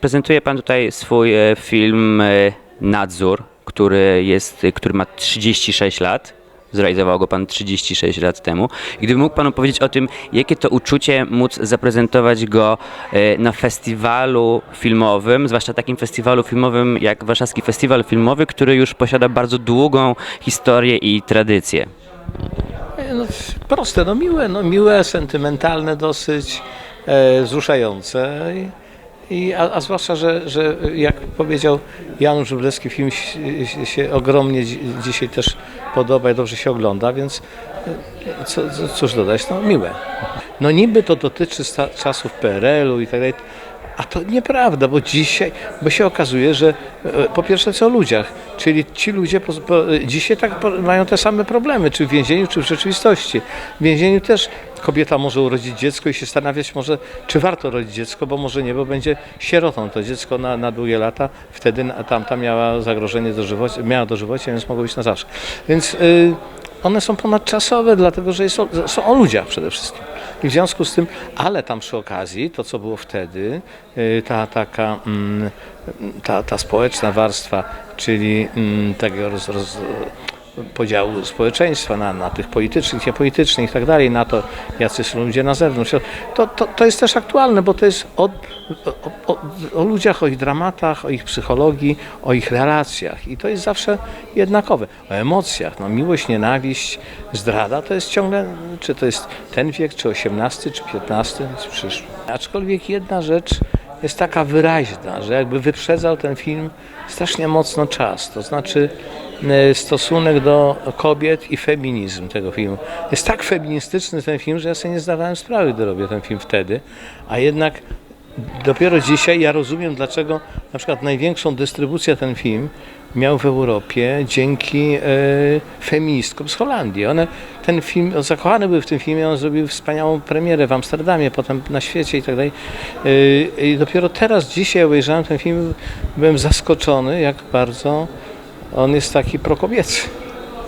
Prezentuje Pan tutaj swój e, film e, Nadzór, który, jest, który ma 36 lat. Zrealizował go Pan 36 lat temu. Gdyby mógł Pan opowiedzieć o tym, jakie to uczucie móc zaprezentować go e, na festiwalu filmowym, zwłaszcza takim festiwalu filmowym jak Warszawski Festiwal Filmowy, który już posiada bardzo długą historię i tradycję. No, proste, no miłe, no miłe, sentymentalne dosyć, e, wzruszające. I, a, a zwłaszcza, że, że jak powiedział Janusz Wróblewski, film się, się ogromnie dzi, dzisiaj też podoba i dobrze się ogląda, więc e, co, co, cóż dodać, no miłe. No niby to dotyczy sta, czasów PRL-u i tak dalej, a to nieprawda, bo dzisiaj, bo się okazuje, że e, po pierwsze co o ludziach, czyli ci ludzie po, po, dzisiaj tak po, mają te same problemy, czy w więzieniu, czy w rzeczywistości. W więzieniu też kobieta może urodzić dziecko i się zastanawiać może, czy warto rodzić dziecko, bo może nie, bo będzie sierotą to dziecko na, na długie lata, wtedy tamta miała zagrożenie do żywocia, miała dożywocie, więc mogło być na zawsze. Więc y, one są ponadczasowe, dlatego że o, są o ludziach przede wszystkim. I w związku z tym, ale tam przy okazji, to co było wtedy, y, ta taka, mm, ta, ta społeczna warstwa, czyli mm, takiego roz, roz, podziału społeczeństwa na, na tych politycznych, niepolitycznych i tak dalej, na to, jacy są ludzie na zewnątrz. To, to, to jest też aktualne, bo to jest o, o, o, ludziach, o ich dramatach, o ich psychologii, o ich relacjach i to jest zawsze jednakowe. O emocjach, no miłość, nienawiść, zdrada to jest ciągle, czy to jest ten wiek, czy XVIII, czy XV, czy przyszły. Aczkolwiek jedna rzecz jest taka wyraźna, że jakby wyprzedzał ten film strasznie mocno czas, to znaczy stosunek do kobiet i feminizm tego filmu. Jest tak feministyczny ten film, że ja sobie nie zdawałem sprawy, gdy robię ten film wtedy, a jednak dopiero dzisiaj ja rozumiem, dlaczego na przykład największą dystrybucję ten film miał w Europie dzięki e, feministkom z Holandii. One ten film, zakochane były w tym filmie, one zrobiły wspaniałą premierę w Amsterdamie, potem na świecie i tak dalej. E, I dopiero teraz, dzisiaj obejrzałem ten film, byłem zaskoczony, jak bardzo on jest taki prokobiecy.